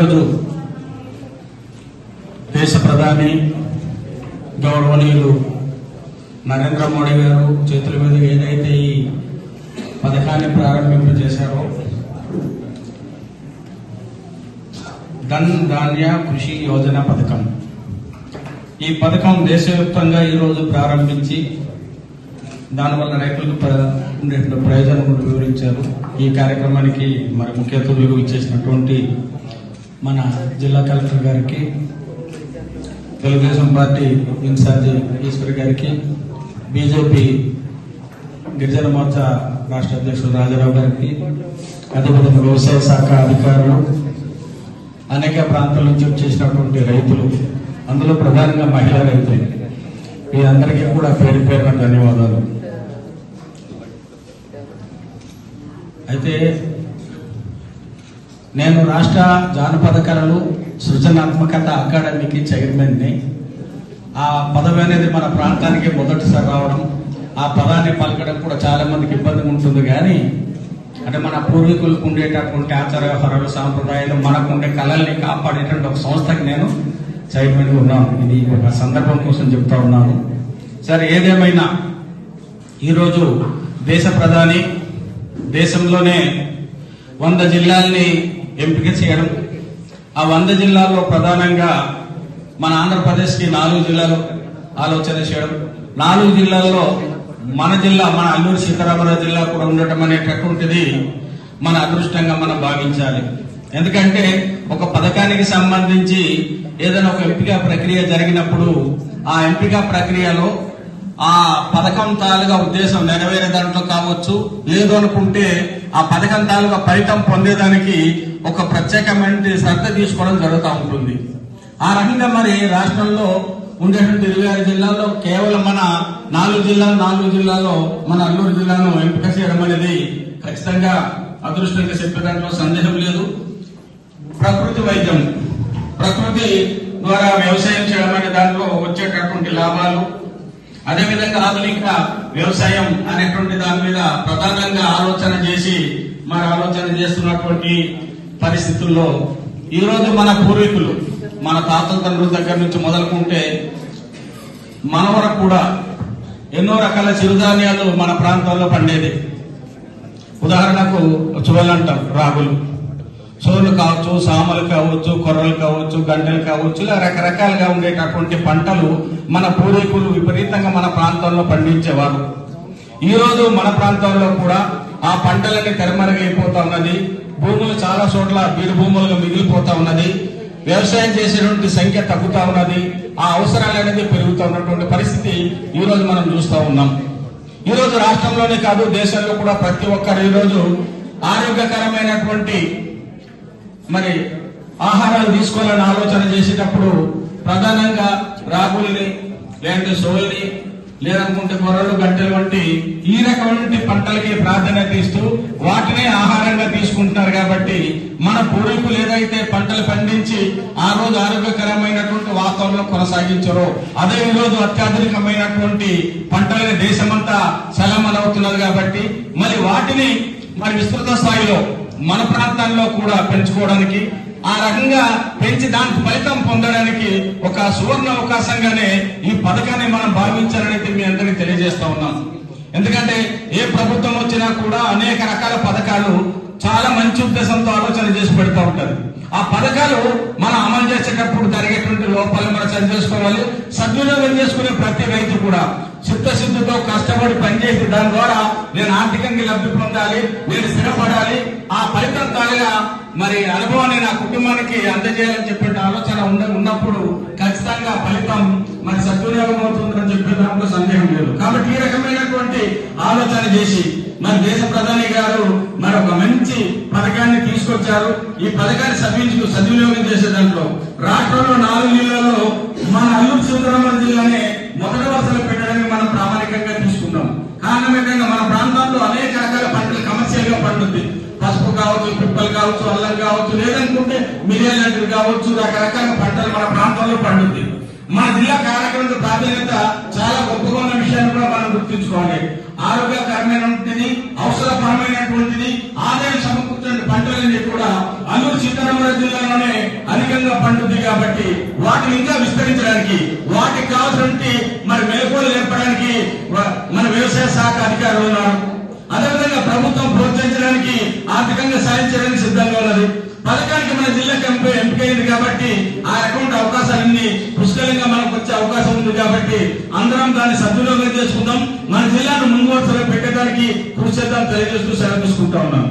ఈరోజు దేశ ప్రధాని గౌరవనీయులు నరేంద్ర మోడీ గారు చేతుల మీద ఏదైతే ఈ పథకాన్ని ప్రారంభింపజేశారో ధన్ ధాన్య కృషి యోజన పథకం. ఈ పథకం దేశవ్యాప్తంగా ఈరోజు ప్రారంభించి దానివల్ల రైతులకు ఉండే ఉండేటువంటి ప్రయోజనం వివరించారు. ఈ కార్యక్రమానికి మరి ముఖ్య అతిథులు ఇచ్చేసినటువంటి మన జిల్లా కలెక్టర్ గారికి తెలుగుదేశం పార్టీ ఇన్ఛార్జి ఈశ్వర్ గారికి బీజేపీ గిరిజన మోర్చా రాష్ట్ర అధ్యక్షుడు రాజారావు గారికి అదేవిధంగా వ్యవసాయ శాఖ అధికారులు అనేక ప్రాంతాల నుంచి వచ్చేసినటువంటి రైతులు అందులో ప్రధానంగా మహిళా రైతులు. వీరందరికీ కూడా పేరు పేరున ధన్యవాదాలు. అయితే నేను రాష్ట్ర జానపద కళలు సృజనాత్మకత అకాడమీకి చైర్మన్ని. ఆ పదవి అనేది మన ప్రాంతానికి మొదటిసారి రావడం ఆ పదాన్ని పలకడం కూడా చాలా మందికి ఇబ్బంది ఉంటుంది కానీ అంటే మన పూర్వీకులకు ఉండేటటువంటి ఆచార వ్యవహారాలు సాంప్రదాయాలు మనకు ఉండే కళల్ని కాపాడేటువంటి ఒక సంస్థకి నేను చైర్మన్ ఉన్నాను. ఇది ఒక సందర్భం కోసం చెప్తా ఉన్నాను. సరే ఏదేమైనా ఈరోజు దేశ ప్రధాని దేశంలోనే వంద జిల్లాల్ని ఎంపిక చేయడం. ఆ వంద జిల్లాల్లో ప్రధానంగా మన ఆంధ్రప్రదేశ్కి నాలుగు జిల్లాలు ఆలోచన చేయడం. నాలుగు జిల్లాల్లో మన జిల్లా మన అల్లూరు సీతారామరాజు జిల్లా కూడా ఉండటం అనేటటువంటిది మన అదృష్టంగా మనం భావించాలి. ఎందుకంటే ఒక పథకానికి సంబంధించి ఏదైనా ఒక ఎంపిక ప్రక్రియ జరిగినప్పుడు ఆ ఎంపిక ప్రక్రియలో ఆ పథకం తాలుగా ఉద్దేశం నెరవేరే దాంట్లో కావచ్చు. లేదు అనుకుంటే ఆ పథకం తాలుగా ఫలితం పొందేదానికి ఒక ప్రత్యేకమైన శ్రద్ధ తీసుకోవడం జరుగుతూ ఉంటుంది. ఆ రకంగా మరి రాష్ట్రంలో ఉండేటువంటి ఇరవై ఆరు జిల్లాల్లో కేవలం మన నాలుగు జిల్లాలు నాలుగు జిల్లాల్లో మన అల్లూరు జిల్లాను ఎంపిక చేయడం అనేది ఖచ్చితంగా అదృష్టంగా చెప్పే దాంట్లో సందేహం లేదు. ప్రకృతి వైద్యం ప్రకృతి ద్వారా వ్యవసాయం చేయడం అనే దాంట్లో వచ్చేటటువంటి లాభాలు అదేవిధంగా ఆధునిక వ్యవసాయం అనేటువంటి దాని మీద ప్రధానంగా ఆలోచన చేసి మరి ఆలోచన చేస్తున్నటువంటి పరిస్థితుల్లో ఈరోజు మన పూర్వీకులు మన తాతల తండ్రుల దగ్గర నుంచి మొదలుకుంటే మన వరకు కూడా ఎన్నో రకాల చిరుధాన్యాలు మన ప్రాంతాల్లో పండేది. ఉదాహరణకు చువలు అంటాం రాగులు. సోలు కావచ్చు సామలు కావచ్చు కొర్రలు కావచ్చు గంటలు కావచ్చు ఇలా రకరకాలుగా ఉండేటటువంటి పంటలు మన పూర్వీకులు విపరీతంగా మన ప్రాంతంలో పండించేవారు. ఈరోజు మన ప్రాంతంలో కూడా ఆ పంటలన్నీ తెరమరగైపోతా ఉన్నది భూములు చాలా చోట్ల బీడు భూములుగా మిగిలిపోతా ఉన్నది వ్యవసాయం చేసేటువంటి సంఖ్య తగ్గుతా ఉన్నది ఆ అవసరాలు అనేది పెరుగుతూ ఉన్నటువంటి పరిస్థితి ఈ రోజు మనం చూస్తూ ఉన్నాం. ఈ రోజు రాష్ట్రంలోనే కాదు దేశంలో కూడా ప్రతి ఒక్కరు ఈరోజు ఆరోగ్యకరమైనటువంటి మరి ఆహారాలు తీసుకోవాలని ఆలోచన చేసేటప్పుడు ప్రధానంగా రాగుల్ని లేదంటే సోల్ని లేదనుకుంటే కొర్రలు గంటలు వంటి ఈ రకమైన పంటలకి ప్రాధాన్యత ఇస్తూ వాటినే ఆహారంగా తీసుకుంటున్నారు కాబట్టి మన పూర్వీకులు ఏదైతే పంటలు పండించి ఆ రోజు ఆరోగ్యకరమైనటువంటి వాతావరణం కొనసాగించరో అదే ఈ రోజు అత్యాధునికమైనటువంటి పంటలని దేశమంతా సలమలవుతున్నది కాబట్టి మరి వాటిని మరి విస్తృత స్థాయిలో మన ప్రాంతాల్లో కూడా పెంచుకోవడానికి ఆ రకంగా పెంచి దానికి ఫలితం పొందడానికి ఒక సువర్ణ అవకాశంగానే ఈ పథకాన్ని మనం భావించాలనేది మీ అందరికీ తెలియజేస్తా ఉన్నాం ఎందుకంటే ఏ ప్రభుత్వం వచ్చినా కూడా అనేక రకాల పథకాలు చాలా మంచి ఉద్దేశంతో ఆలోచన చేసి పెడతా ఉంటారు. ఆ పథకాలు మనం అమలు చేసేటప్పుడు జరిగేటువంటి లోపాలు మనం సరి చేసుకోవాలి. సద్వినియోగం చేసుకునే ప్రతి రైతు కూడా చిత్తశుద్ధితో కష్టపడి పనిచేసి దాని ద్వారా నేను ఆర్థికంగా లబ్ధి పొందాలి నేను స్థిరపడాలి. ఆ ఫలితం తాలిగా మరి అనుభవాన్ని నా కుటుంబానికి అందజేయాలని చెప్పే ఆలోచన ఉన్నప్పుడు ఖచ్చితంగా ఫలితం మరి సద్వినియోగం అవుతుందని చెప్పే దాంట్లో సందేహం లేదు. కాబట్టి ఈ రకమైనటువంటి ఆలోచన చేసి మరి దేశ ప్రధాని గారు మరి ఒక మంచి పథకాన్ని తీసుకొచ్చారు. ఈ పథకాన్ని సద్వినియోగం సద్వినియోగం చేసే దాంట్లో రాష్ట్రంలో నాలుగు జిల్లాల్లో మన అల్లూరు సీతారామరాజు జిల్లానే మొదటి వరుసలో పెట్టడానికి మనం ప్రామాణికంగా తీసుకున్నాం. కారణం ఏంటంటే మన ప్రాంతాల్లో అనేక రకాల పంటలు కమర్షియల్గా పండుద్ది. పసుపు కావచ్చు పిప్పలు కావచ్చు అల్లం కావచ్చు లేదనుకుంటే మిరియాలు లాంటివి కావచ్చు రకరకాల పంటలు మన ప్రాంతంలో పండుద్ది. మన జిల్లా కార్యక్రమం ప్రాధాన్యత చాలా గొప్పగా ఉన్న విషయాన్ని కూడా మనం గుర్తుంచుకోవాలి. ఆరోగ్యకరమైనటువంటిది అవసరపరమైనటువంటిది ఆదాయం సమకూర్చిన పంటలన్నీ కూడా అల్లూరు సీతారామరాజు జిల్లాలోనే అధికంగా పండుతుంది కాబట్టి వాటిని ఇంకా విస్తరించడానికి వాటికి కావాల్సినటువంటి మరి మెలకువలు నేర్పడానికి మన వ్యవసాయ శాఖ అధికారులు ఉన్నారు. అదేవిధంగా ప్రభుత్వం ప్రోత్సహించడానికి ఆర్థికంగా సాయం చేయడానికి సిద్ధంగా ఉన్నది. పథకానికి మన జిల్లాకి ఎంపీ ఎంపికైంది కాబట్టి ఆ అకౌంట్ అవకాశాలన్నీ అవకాశం ఉంది కాబట్టి అందరం దాన్ని సద్వినియోగం చేసుకుందాం. మన జిల్లాను ముందు వరుసలో పెట్టడానికి కృషి చేద్దాం తెలియజేస్తూ సెలవు తీసుకుంటా ఉన్నాం